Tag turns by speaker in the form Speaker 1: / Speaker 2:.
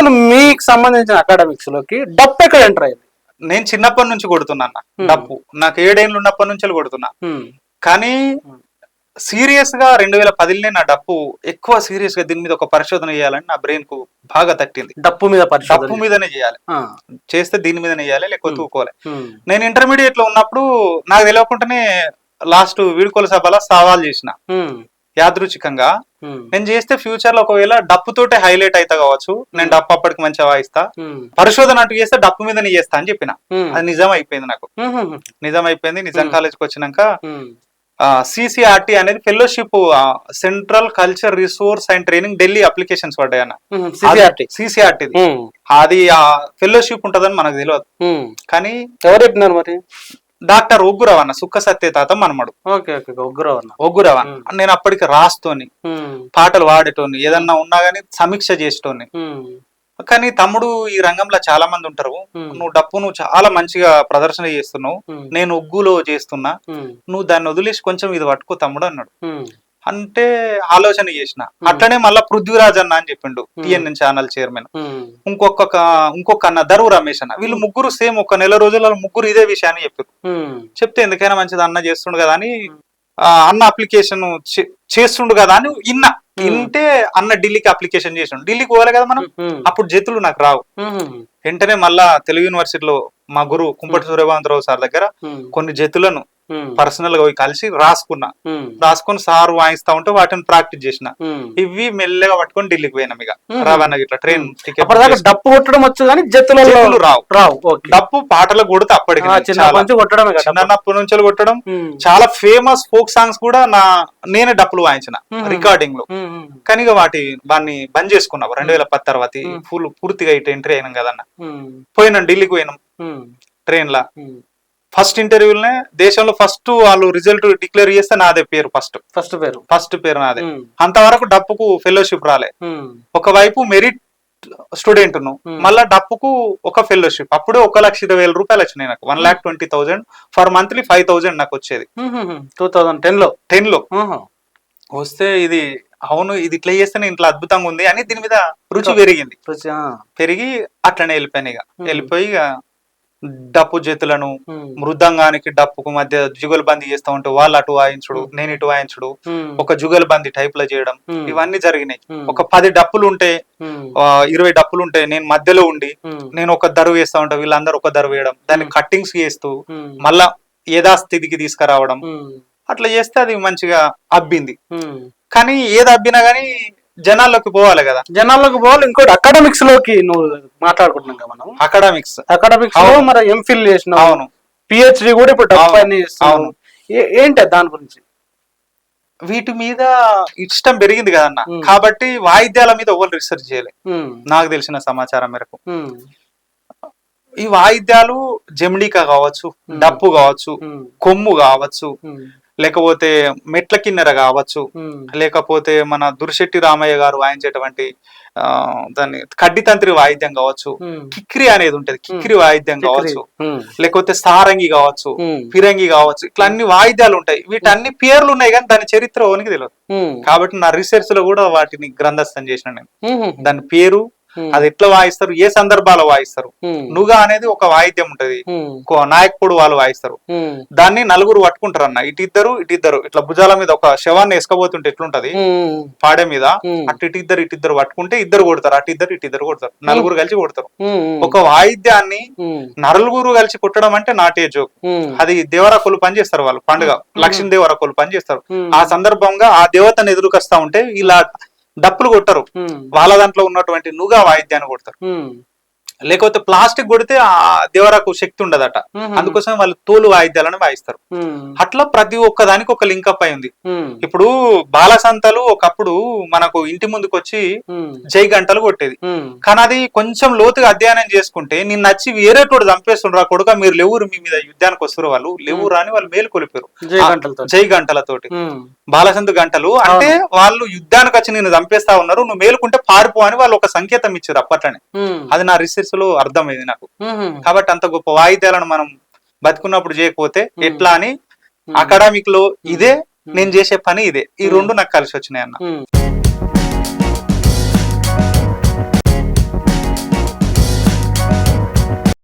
Speaker 1: అసలు మీకు సంబంధించిన అకాడమిక్స్లోకి డప్ ఎక్కడ ఎంటర్ అయింది
Speaker 2: నేను చిన్నప్పటి నుంచి కొడుతున్నా అన్న డప్పు. నాకు ఏడేళ్ళు ఉన్నప్పటి నుంచి కొడుతున్నా. కానీ సీరియస్గా రెండు వేల పదిలోనే నా డప్పు ఎక్కువ సీరియస్గా దీని మీద ఒక పరిశోధన చేయాలని నా బ్రెయిన్కు బాగా తట్టింది.
Speaker 1: డప్పు మీద
Speaker 2: డప్పు మీదనే చేయాలి. చేస్తే దీని మీదనే చేయాలి లేకపోతే
Speaker 1: హ్మ్.
Speaker 2: నేను ఇంటర్మీడియట్లో ఉన్నప్పుడు నాకు తెలియకుండానే లాస్ట్ వీడుకోల సభలో సవాల్ చేసిన. యాదృచ్ఛికంగా. నేను చేస్తే ఫ్యూచర్లో ఒకవేళ డప్పు తోటే హైలైట్ అయితే కావచ్చు నేను. డప్పు అప్పటికి మంచిగా వాయిస్తా. పరిశోధన అంటూ చేస్తే డప్పు మీదనే చేస్తా అని చెప్పిన. అది నిజం అయిపోయింది నాకు. నిజం అయిపోయింది నిజం. కాలేజ్కి వచ్చినాక. సిసిఆర్టీ అనేది fellowship central culture resource and training Delhi applications పడ్డాయి అన్న
Speaker 1: హ్మ్. CCRT.
Speaker 2: సిసిఆర్టీ. అది ఆ ఫెలోషిప్ ఉంటదని మనకు తెలియదు. కానీ
Speaker 1: ఎవరు చెప్పినారు మరి
Speaker 2: డాక్టర్ ఒగ్గురావు అన్న సుక్క సత్య తాత మనమడు
Speaker 1: ఓకే ఓకే ఉగ్రవ అన్న
Speaker 2: ఒగ్గురావు అన్న నేను అప్పటికి రాస్తోని. పాటలు పాడేటోని ఏదన్నా ఉన్నా గానీ సమీక్ష చేసేటోని. కానీ తమ్ముడు ఈ రంగంలో చాలా మంది ఉంటారు. నువ్వు డప్పు నువ్వు చాలా మంచిగా ప్రదర్శన చేస్తున్నావు. నేను ఒగ్గులో చేస్తున్నా. నువ్వు దాన్ని వదిలేసి కొంచెం ఇది పట్టుకో తమ్ముడు అన్నాడు. అంటే ఆలోచన చేసిన అట్లనే మళ్ళా పృథ్వీరాజ్ అన్న అని చెప్పిండు టిఎన్ఎన్ ఛానల్ చైర్మన్
Speaker 1: హ్మ్.
Speaker 2: ఇంకొక ఇంకొక అన్న దరువు రమేష్ అన్న వీళ్ళు ముగ్గురు సేమ్ ఒక నెల రోజులలో ముగ్గురు ఇదే విషయాన్ని చెప్పారు.
Speaker 1: చెప్తే
Speaker 2: ఎందుకైనా మంచిది అన్న చేస్తుండు కదా అని అన్న అప్లికేషన్ చేస్తుండు కదా అని ఇన్న ఇంటే అన్న ఢిల్లీకి అప్లికేషన్ చేసిండు ఢిల్లీకి పోవాలి కదా మనం. అప్పుడు జతులు నాకు రావు. వెంటనే మళ్ళా తెలుగు యూనివర్సిటీలో మా గురువు కుంపటి సూర్యకాంతరావు సార్ దగ్గర. కొన్ని జతులను. పర్సనల్గా కలిసి రాసుకున్నా. రాసుకొని సార్ వాయిస్తా ఉంటే వాటిని ప్రాక్టీస్ చేసిన. ఇవి మెల్లగా పట్టుకొని ఢిల్లీకి పోయినాం ఇక. రవాణా ఇట్లా ట్రైన్ టికెట్
Speaker 1: డప్పు కొట్టడం వచ్చు కానీ జత్తులలో
Speaker 2: రావు
Speaker 1: రావు
Speaker 2: డప్పు పాటలు కొడితే అప్పటికి చాలా
Speaker 1: నుంచి
Speaker 2: కొట్టడం. చాలా ఫేమస్ ఫోక్ సాంగ్స్ కూడా నా నేనే డప్పులు వాయించిన.
Speaker 1: రికార్డింగ్లో.
Speaker 2: కానీ ఇక వాటి దాన్ని బంద్ చేసుకున్నావు రెండు వేల పది తర్వాత. ఫుల్ పూర్తిగా ఇటు ఎంట్రీ అయినాం కదన్న. పోయినాం ఢిల్లీకి పోయినాం. ట్రైన్ లా. ఫస్ట్ ఇంటర్వ్యూలనే దేశంలో ఫస్ట్ వాళ్ళు రిజల్ట్ డిక్లేర్ చేస్తే నాదే పేరు ఫస్ట్
Speaker 1: ఫస్ట్ పేరు
Speaker 2: ఫస్ట్ పేరు నాదే. అంతవరకు డప్పుకు ఫెలోషిప్ రాలే. ఒకవైపు మెరిట్
Speaker 1: స్టూడెంట్ను.
Speaker 2: మళ్ళా డప్పుకు ఒక ఫెలోషిప్ అప్పుడే ఒక లక్ష ఇరవై వేల రూపాయలు వచ్చినాయి నాకు one lakh twenty thousand for monthly five thousand నాకు వచ్చేది
Speaker 1: టూ థౌజండ్
Speaker 2: టెన్లో
Speaker 1: టెన్లో.
Speaker 2: వస్తే ఇది అవును ఇది ఇట్లా చేస్తేనే ఇంట్లో అద్భుతంగా ఉంది అని దీని మీద రుచి పెరిగింది
Speaker 1: రుచి.
Speaker 2: పెరిగి అట్లనే వెళ్ళిపోయాను ఇక. వెళ్ళిపోయి ఇక డప్పు చేతులను. మృదంగానికి డప్పుకు మధ్య జుగల్బందీ చేస్తా ఉంటే వాళ్ళు అటు వాయించుడు. నేను ఇటు వాయించుడు. ఒక జుగల్బందీ టైప్లో చేయడం. ఇవన్నీ జరిగినాయి. ఒక పది డప్పులు ఉంటే ఇరవై డప్పులు ఉంటే నేను మధ్యలో ఉండి. నేను ఒక దరువు వేస్తా ఉంటా వీళ్ళందరూ ఒక దరువు వేయడం దాన్ని. కట్టింగ్స్ చేస్తూ. మళ్ళా యథాస్థితికి తీసుకురావడం. అట్లా చేస్తే అది మంచిగా అబ్బింది. కానీ ఏది అబ్బినా గానీ జనాల్లోకి పోవాలి కదా
Speaker 1: జనాల్లోకి పోవాలి ఇంకోటి అకాడమిక్స్లోకి నువ్వు మాట్లాడుకుంటున్నాం కదా మనం
Speaker 2: అకాడమిక్స్ అకాడమిక్స్లో.
Speaker 1: మరి ఎంఫిల్ చేసినావు
Speaker 2: అవును
Speaker 1: పిహెచ్డి కూడా ఇప్పుడు డబ్బు. పైన చేస్తున్నావు.
Speaker 2: అవును.
Speaker 1: ఏంటి దాని గురించి
Speaker 2: వీటి మీద ఇష్టం పెరిగింది కదన్న. కాబట్టి వాయిద్యాల మీద ఎవరు రీసెర్చ్ చేయలే. నాకు తెలిసిన సమాచారం మేరకు. ఈ వాయిద్యాలు జమిడికా కావచ్చు. డప్పు కావచ్చు. కొమ్ము కావచ్చు. లేకపోతే మెట్ల కిన్నెర కావచ్చు. లేకపోతే మన దురిశెట్టి రామయ్య గారు వాయించేటువంటి ఆ దాన్ని కడ్డితంత్రి వాయిద్యం కావచ్చు. కిక్రి అనేది ఉంటది కిక్రి వాయిద్యం కావచ్చు. లేకపోతే సారంగి కావచ్చు. ఫిరంగి కావచ్చు ఇట్లా అన్ని వాయిద్యాలు ఉంటాయి వీటన్ని పేర్లు ఉన్నాయి కానీ దాని చరిత్ర ఓనికి తెలియదు. కాబట్టి నా రీసెర్చ్లో కూడా వాటిని గ్రంథస్థం చేసిన నేను. దాని పేరు. అది ఎట్లా వాయిస్తారు? ఏ సందర్భాల్లో వాయిస్తారు. నుగా అనేది ఒక వాయిద్యం ఉంటది. నాయకుడు వాళ్ళు వాయిస్తారు. దాన్ని నలుగురు పట్టుకుంటారు అన్న ఇటు ఇద్దరు ఇటు ఇద్దరు. ఇట్లా భుజాల మీద ఒక శవాన్ని వేసుకోబోతుంటే ఎట్లుంటది. పాడే మీద. అటు ఇటు ఇద్దరు ఇటు ఇద్దరు పట్టుకుంటే ఇద్దరు కొడతారు. అటు ఇద్దరు ఇటు ఇద్దరు కొడతారు. నలుగురు కలిసి కొడతారు. ఒక వాయిద్యాన్ని. నలుగురు కలిసి కొట్టడం అంటే నాటే జోక్. అది దేవరాకులు పని చేస్తారు వాళ్ళు పండుగ. లక్ష్మీ పని చేస్తారు.
Speaker 1: హ్మ్.
Speaker 2: ఆ సందర్భంగా ఆ దేవతను ఎదురుకొస్తా ఉంటే ఇలా డప్పులు కొట్టరు. వాళ్ళ దాంట్లో ఉన్నటువంటి నుగా వాయిద్యాన్ని కొడతారు. లేకపోతే ప్లాస్టిక్ కొడితే ఆ దేవరకు శక్తి ఉండదట. అందుకోసం వాళ్ళు తోలు వాయిద్యాలను వాయిస్తారు. అట్లా ప్రతి ఒక్క దానికి ఒక లింకప్ అయి ఉంది. ఇప్పుడు బాలసంతలు ఒకప్పుడు మనకు ఇంటి ముందుకు వచ్చి. జై గంటలు కొట్టేది. కానీ అది కొంచెం లోతుగా అధ్యయనం చేసుకుంటే నిన్న వచ్చి వేరే తోడు చంపేస్తుండ్రా కొడుక మీరు లేవురు మీ మీద యుద్ధానికి వస్తారు వాళ్ళు లేవురు అని వాళ్ళు మేలు కొలిపారు
Speaker 1: జై గంటలతో
Speaker 2: జై గంటలతోటి. బాలసంతు గంటలు అంటే వాళ్ళు యుద్ధానికి వచ్చి నేను చంపేస్తా ఉన్నారు నువ్వు మేలుకుంటే పారిపో అని వాళ్ళు ఒక సంకేతం ఇచ్చారు అప్పట్లోనే. అది నా రీసెర్చ్ లో అర్థమైంది నాకు. కాబట్టి అంత గొప్ప వాయిద్యాలను మనం బతుకున్నప్పుడు చేయకపోతే. ఎట్లా అని. అకాడమిక్లో ఇదే. నేను చేసే పని ఇదే ఈ. రెండు నాకు కలిసి వచ్చినాయి అన్న.